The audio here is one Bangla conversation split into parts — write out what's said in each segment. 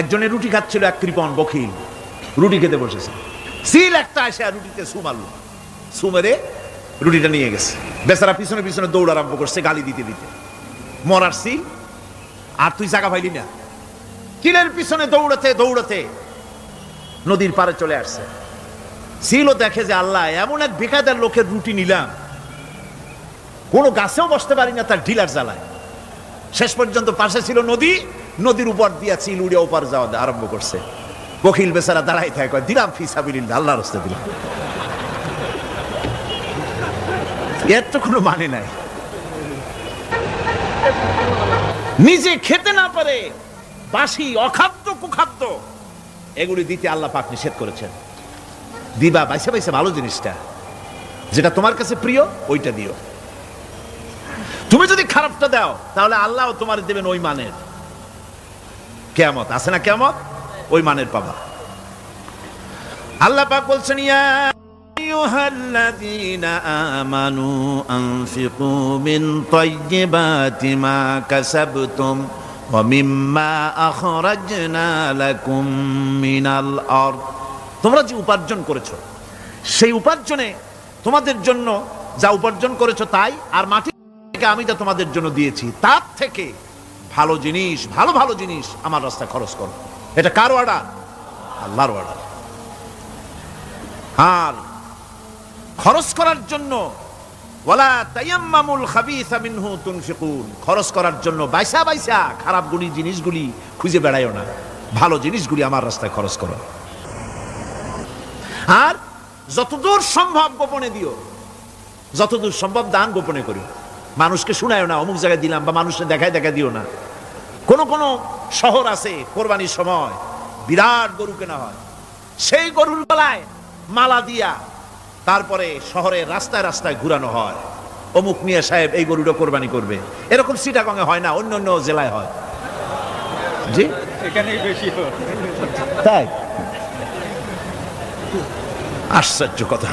একজনে রুটি খাচ্ছিল এক কৃপন বখিল। রুটি খেতে বসেছে। সিল একটা আসে রুটিতে সু মারলো সু মেরে রুটিটা নিয়ে গেছে। বেচারা পিছনে পিছনে দৌড় আরম্ভ করছে গালি দিতে দিতে। মরার সিল, আর তুই জায়গা পাইলি না। কিলের পিছনে দৌড়াতে দৌড়াতে নদীর পারে চলে আসছে। সিলও দেখে যে আল্লাহ, এমন এক বেকায়দার লোকের রুটি নিলাম। কোনো গাছেও বসতে পারি না তার ঢিলার জ্বালায়। শেষ পর্যন্ত পাশে ছিল নদী নদীর উপর দিয়া চিল উড়ে ওপার যাওয়া আরম্ভ করছে। বকিল বেচারা দাঁড়াই থাকে দিলাম ফিসাবিল্লাহ আল্লাহর হস্তে দিলাম। এর তো কোনো মানে নাই। নিজে খেতে না পারে, বাসি, অখাদ্য, কুখাদ্য, এগুলি দিতে আল্লাহ পাক নিষেধ করেছেন। দিবা, বাইসে বাইসে, ভালো জিনিসটা। যেটা তোমার কাছে প্রিয়, ওইটা দিও। তুমি যদি খারাপটা দাও, তাহলে আল্লাহ তোমার দেবেন ওই মানের। কেয়ামত, আছে না কেয়ামত? ওই মানের পাবা। আল্লাহ পাক বলছেন তোমরা যে উপার্জন করেছ, সেই উপার্জনে তোমাদের জন্য যা উপার্জন করেছ তাই, আর মাটি থেকে আমি যা তোমাদের জন্য দিয়েছি, তার থেকে ভালো জিনিস, ভালো ভালো জিনিস আমার রাস্তায় খরচ করো। এটা কার অর্ডার আল্লাহর অর্ডার আর খরচ করার জন্য, ওয়ালা তায়াম্মামুল খাবিসা মিনহু তুনফিকুন। খরচ করার জন্য বাইসা বাইসা খারাপ গুলি জিনিসগুলি খুঁজে বেড়াইও না। ভালো জিনিসগুলি আমার রাস্তায় খরচ করো। আর যতদূর সম্ভব গোপনে দিও। যতদূর সম্ভব দান গোপনে করি মানুষকে শুনায়ও না অমুক জায়গায় দিলাম বা মানুষকে দেখায় দেখা দিও না। কোন কোন শহর আছে কোরবানির সময় বিরাট গরু কেনা হয়। সেই গরুর গলায় মালা দিয়া তারপরে শহরের রাস্তায় রাস্তায় ঘুরানো হয়। অমুক মিয়া সাহেব এই গরুটা কোরবানি করবে। এরকম সিটাগঙ্গে হয় না অন্য অন্য জেলায় হয়। জি? এখানেই বেশি তাই? আশ্চর্য কথা।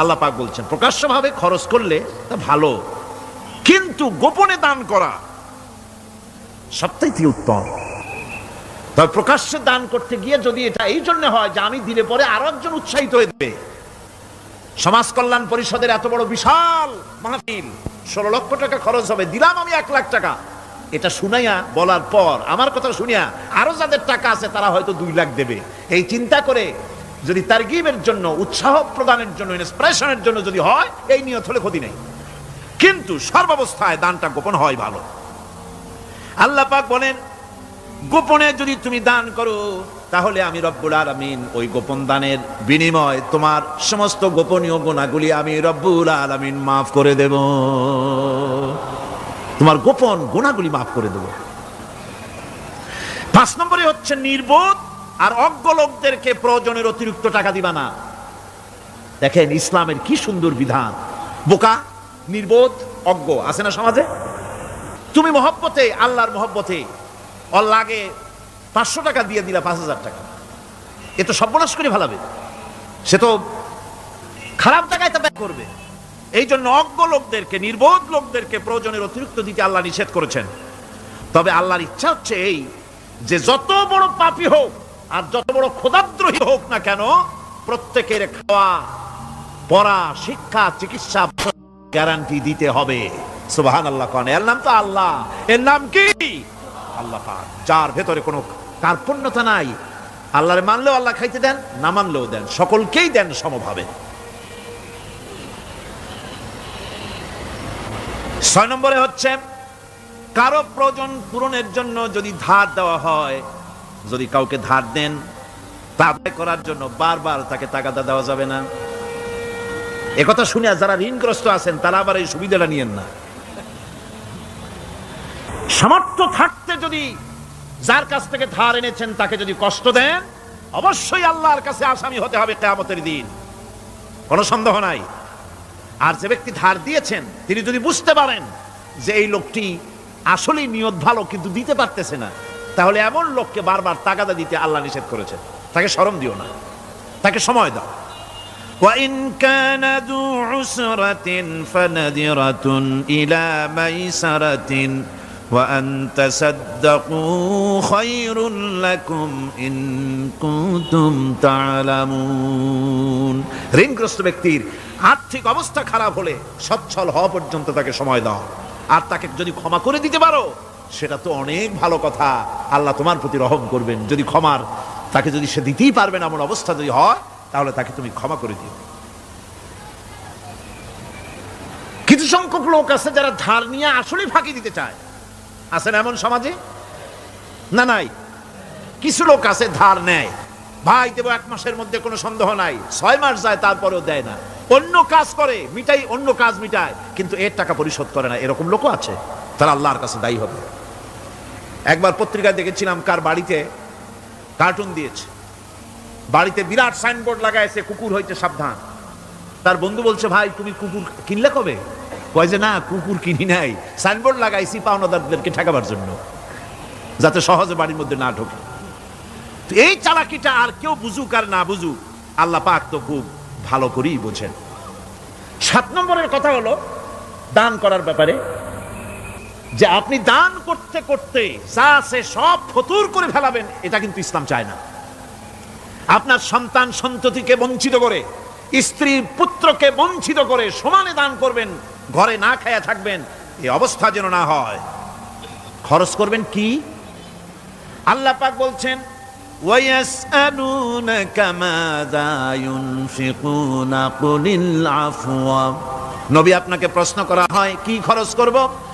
আল্লাহ পাক বলছেন, প্রকাশ্যভাবে খরচ করলে তা ভালো, কিন্তু গোপনে দান করা সবথেকে উত্তম। তবে প্রকাশ্যে দান করতে গিয়ে যদি এটা এই জন্য হয় যে আমি দিলে পরে আরও একজন উৎসাহিত হয়ে দেবে। সমাজ কল্যাণ পরিষদের এত বড় বিশাল মাহফিল, ষোলো লক্ষ টাকা খরচ হবে, দিলাম আমি এক লাখ টাকা। এটা শুনাইয়া বলার পর, আমার কথা শুনিয়া আরও যাদের টাকা আছে তারা হয়তো দুই লাখ দেবে। এই চিন্তা করে যদি তারগিবের জন্য, উৎসাহ প্রদানের জন্য ইন্সপিরেশনের জন্য যদি হয়, এই নিয়ত হলে ক্ষতি নেই। কিন্তু সর্বাবস্থায় দানটা গোপন হয় ভালো। আল্লাহ পাক বলেন, গোপনে যদি তুমি দান করো, তাহলে আমি রব্বুল আলামিন ওই গোপন দানের বিনিময় তোমার সমস্ত গোপনীয় গুণাগুলি আমি রব্বুল আলামিন মাফ করে দেব। তোমার গোপন গুণাগুলি মাফ করে দেব। পাঁচ নম্বরে হচ্ছে নির্বোধ আর অজ্ঞ লোকদেরকে প্রয়োজনের অতিরিক্ত টাকা দিবা না। দেখেন ইসলামের কি সুন্দর বিধান। বোকা, নির্বোধ, অজ্ঞ, আছে না সমাজে? তুমি মহব্বতে, আল্লাহর মহব্বতে ওর লাগে পাঁচশো টাকা দিয়ে দিলা, পাঁচ হাজার টাকা। এ তো সর্বনাশ করে ভালাবে সে তো খারাপ টাকায় তা ব্যয় করবে। এই জন্য অজ্ঞ লোকদেরকে, নির্বোধ লোকদেরকে প্রয়োজনের অতিরিক্ত দিতে আল্লাহ নিষেধ করেছেন। তবে আল্লাহর ইচ্ছা হচ্ছে এই, যে যত বড় পাপী হোক আর যত বড় ক্ষুদাদ্রোহী হোক না কেন, প্রত্যেকের খাওয়া, পড়া, শিক্ষা, চিকিৎসা গ্যারান্টি দিতে হবে। সুবাহান আল্লাহ কন। এর নাম তো আল্লাহ। এর নাম কি? আল্লাহ যার ভেতরে কোনো কার্পণ্যতা নাই, আল্লাহরে মানলেও আল্লাহ খাইতে দেন, না মানলেও দেন। সকলকেই দেন সমভাবে। ছয় নম্বরে হচ্ছে, কারও প্রয়োজন পূরণের জন্য যদি ধার দেওয়া হয় যদি কাউকে ধার দেন, তা আদায় করার জন্য বারবার তাকে তাগাদা দেওয়া যাবে না। একথা শুনে যারা ঋণগ্রস্ত আছেন, তারা আবার এই সুবিধাটা নিয়েন না। সামর্থ্য থাকতে যদি যার কাছ থেকে ধার এনেছেন, তাকে যদি কষ্ট দেন, অবশ্যই আল্লাহর কাছে আসামি হতে হবে কেয়ামতের দিন। কোনো সন্দেহ নাই। আর যে ব্যক্তি ধার দিয়েছেন, তিনি যদি বুঝতে পারেন যে এই লোকটি আসলেই নিয়ত ভালো, কিন্তু দিতে পারতেছে না তাহলে এমন লোককে বারবার তাগাদা দিতে আল্লাহ নিষেধ করেছেন তাকে শরম দিও না তাকে সময় দাও وإن كان ذو عسرة فنذرة إلى ميسرة وأن تصدقوا خير لكم إن كنتم تعلمون ঋণগ্রস্ত ব্যক্তির আর্থিক অবস্থা খারাপ হলে সচ্ছল হওয়া পর্যন্ত তাকে সময় দাও আর তাকে যদি ক্ষমা করে দিতে পারো সেটা তো অনেক ভালো কথা। আল্লাহ তোমার প্রতি রহম করবেন। যদি ক্ষমার, তাকে যদি সে দিতেই পারবে না, এমন অবস্থা যদি হয়, তাহলে তাকে তুমি ক্ষমা করে দিও। কিছু সংখ্যক লোক আছে যারা ধার নিয়ে আসলে ফাঁকি দিতে চায়। আছেন এমন সমাজে? না, নাই। কিছু লোক আছে ধার নেয়। ভাই, দেবো, এক মাসের মধ্যে কোনো সন্দেহ নাই। ছয় মাস যায়, তারপরেও দেয় না। অন্য কাজ করে, মিটাই, অন্য কাজ মিটায়, কিন্তু এর টাকা পরিশোধ করে না। এরকম লোকও আছে। তারা আল্লাহর কাছে দায়ী হবে। একবার পত্রিকায় দেখেছিলাম কার বাড়িতে কার্টুন দিয়েছে। বাড়িতে বিরাট সাইনবোর্ড লাগাইছে কুকুর হইতে সাবধান। তার বন্ধু বলছে, ভাই, তুমি কুকুর কিনলে কবে? কয় যে, না, কুকুর কিনি নাই। সাইনবোর্ড লাগাইছি পাওনাদারদেরকে ঠেকাবার জন্য, যাতে সহজে বাড়ির মধ্যে না ঢোকে। এই চালাকিটা আর কেউ বুঝুক আর না বুঝুক, আল্লাহ পাক তো খুব ভালো করেই বোঝেন। সাত নম্বরের কথা হলো, দান করার ব্যাপারে যে আপনি দান করতে করতে যা সে সব ফতুর করে ফেলাবেন, এটা কিন্তু ইসলাম চায় না। আপনার সন্তান সন্ততিকে বঞ্চিত করে স্ত্রী পুত্রকে বঞ্চিত করে সমানে দান করবেন, ঘরে না খায়া থাকবেন এই অবস্থা যেন না হয়। খরচ করবেন কি? আল্লাহ পাক বলছেন নবী আপনাকে প্রশ্ন করা হয়, কি খরচ করব?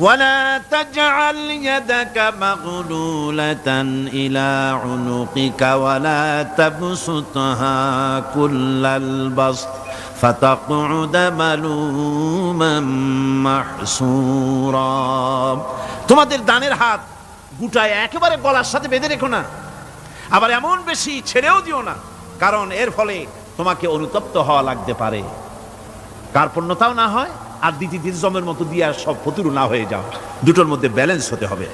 ولا تجعل يدك مغلولة إلى عنقك ولا تبسطها كل البسط فتقعد ملوما محسورا তোমাদের দানের হাত গুটায় একেবারে গলার সাথে বেঁধে রেখো না আবার এমন বেশি ছেড়েও দিও না কারণ এর ফলে তোমাকে অনুতপ্ত হওয়া লাগতে পারে কার্পণ্যতাও না হয় আর দ্বিতীয় দীর্জমের মতো দিয়ে আর সব ফতুরু না হয়ে যাও। দুটোর মধ্যে ব্যালেন্স হতে হবে।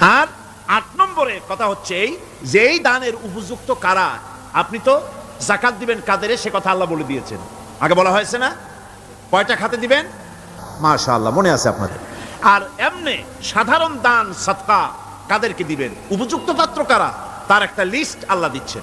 আর আট নম্বরে কথা হচ্ছে এই, যে এই দানের উপযুক্ত কারা, আপনি তো জাকাত দিবেন কাদের, সে কথা আল্লাহ বলে দিয়েছেন। আগে বলা হয়েছে না? কয়টা খাতে দিবেন? মাশা আল্লাহ মনে আছে আপনাদের। আর এমনি সাধারণ দান সৎকা কাদেরকে দিবেন? উপযুক্ত পাত্র কারা? তার একটা লিস্ট আল্লাহ দিচ্ছেন।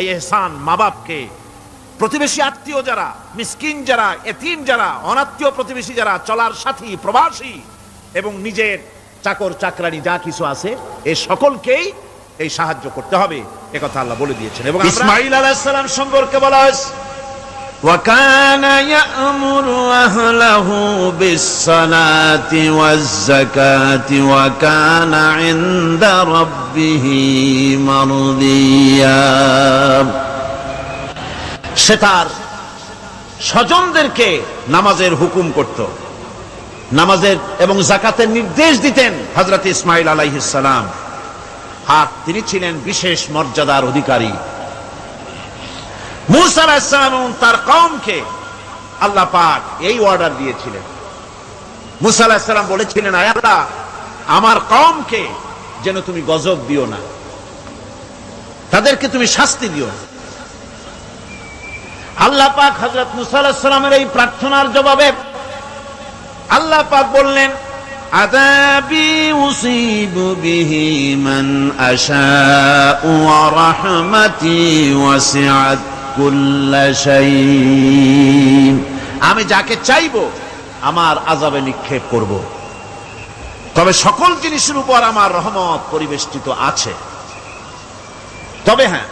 এই এহসান মা বাপকে প্রতিবেশী আত্মীয় যারা, মিসকিন যারা, এতিম যারা, অনাত্মীয় প্রতিবেশী যারা, চলার সাথী, প্রবাসী এবং নিজের চাকর, চাকরানি যা কিছু আছে, এ সকলকেই এই সাহায্য করতে হবে, এ কথা আল্লাহ বলে দিয়েছেন। এবং ইসমাইল আলাইহিস সালাম সম্পর্কে বলা হয়েছে وكان يأمر أهله بالصلاة والزكاة وكان عند ربه مرضيا সে তার স্বজনদেরকে নামাজের হুকুম করত নামাজের এবং জাকাতের নির্দেশ দিতেন হজরত ইসমাইল আলাইহিসালাম আর তিনি ছিলেন বিশেষ মর্যাদার অধিকারী মুসা আলাহিসাল্লাম এবং তার কমকে আল্লাহ পাক এই অর্ডার দিয়েছিলেন। মুসা বলেছিলেন আমার কমকে যেন তুমি গজব দিও না। তাদেরকে তুমি শাস্তি দিও না। আল্লাহ পাক হজরত মুসা এই প্রার্থনার জবাবে আল্লাহ পাক বললেন ওয়াসিআত কুল্লা শাইইন আমি যাকে চাইব, আমার আজাবে নিক্ষেপ করব। তবে সকল জিনিসের উপর আমার রহমত পরিবেষ্টিত আছে। তবে হ্যাঁ